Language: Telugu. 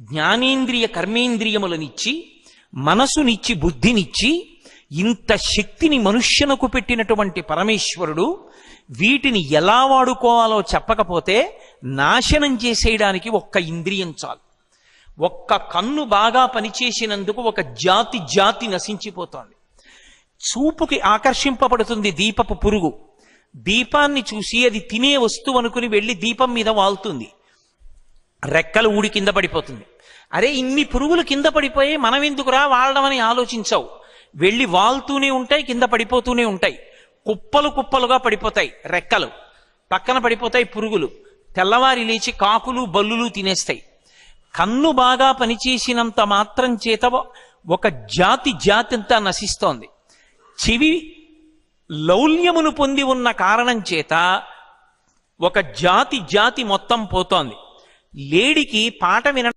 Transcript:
జ్ఞానేంద్రియ కర్మేంద్రియములనిచ్చి మనసునిచ్చి బుద్ధినిచ్చి ఇంత శక్తిని మనుష్యునకు పెట్టినటువంటి పరమేశ్వరుడు వీటిని ఎలా వాడుకోవాలో చెప్పకపోతే నాశనం చేసేయడానికి ఒక్క ఇంద్రియం చాలు. ఒక్క కన్ను బాగా పనిచేసినందుకు ఒక జాతి జాతి నశించిపోతోంది. చూపుకి ఆకర్షింపబడుతుంది దీపపు పురుగు. దీపాన్ని చూసి అది తినే వస్తువు అనుకుని వెళ్ళి దీపం మీద వాలుతుంది రెక్కలు ఊడి కింద పడిపోతుంది. అరే ఇన్ని పురుగులు కింద పడిపోయి మనం ఎందుకురా వాడమని ఆలోచించవు? వెళ్ళి వాల్తూనే ఉంటాయి కింద పడిపోతూనే ఉంటాయి. కుప్పలు కుప్పలుగా పడిపోతాయి రెక్కలు. పక్కన పడిపోతాయి పురుగులు. తెల్లవారి లేచి కాకులు బల్లులు తినేస్తాయి. కన్ను బాగా పనిచేసినంత మాత్రం చేత ఒక జాతి జాతి అంతా నశిస్తోంది. చెవి లౌల్యమును పొంది ఉన్న కారణం చేత ఒక జాతి జాతి మొత్తం పోతోంది. లేడికి పాట విన